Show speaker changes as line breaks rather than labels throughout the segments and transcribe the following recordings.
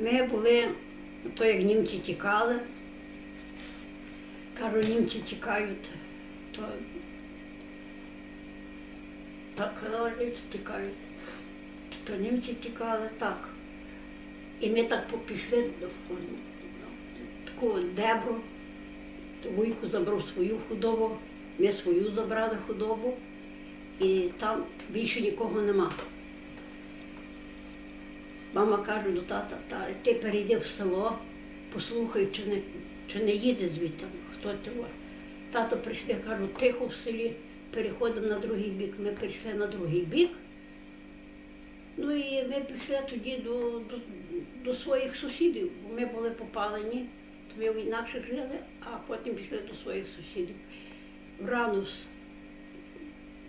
Ми були, то як німці тікали, кажу, німці тікають, то так німці тікають. То німці тікали так. І ми так по- пішли до в таку дебру. То Вуйко забрав свою худобу, ми свою забрали худобу, і там більше нікого нема. Мама каже до тата, та ти перейди в село, послухай, чи не, чи не їде звідти, хто ти. Тато прийшли, кажу, тихо в селі, переходимо на другий бік. Ми прийшли на другий бік. Ну і ми пішли тоді до, до, до своїх сусідів, бо ми були попалені, то ми інакше жили, а потім пішли до своїх сусідів. Врано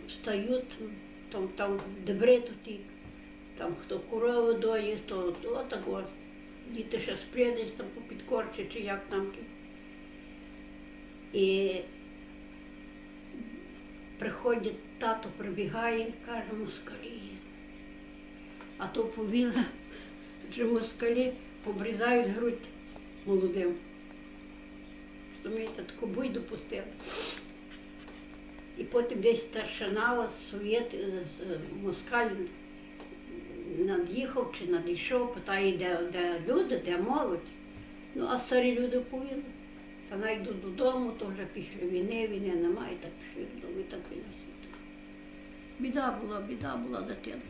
встають, там, там дебри тут, там хто корови доїть, то, то так от. Діти ще спрядять там попідкорче чи як там. І приходить, тато прибігає, каже, москалі. А то повіла, що москалі обрізають грудь молодим. Розумієте, таку буйду пустили. І потім десь старшина, совєт, е, з- москаль над'їхав чи надійшов, питає, де, де люди, де молодь. Ну, а старі люди повіли. Та вона йдуть додому, то вже після війни, війни немає, так пішли додому і так і світу. Біда була, біда була дитина.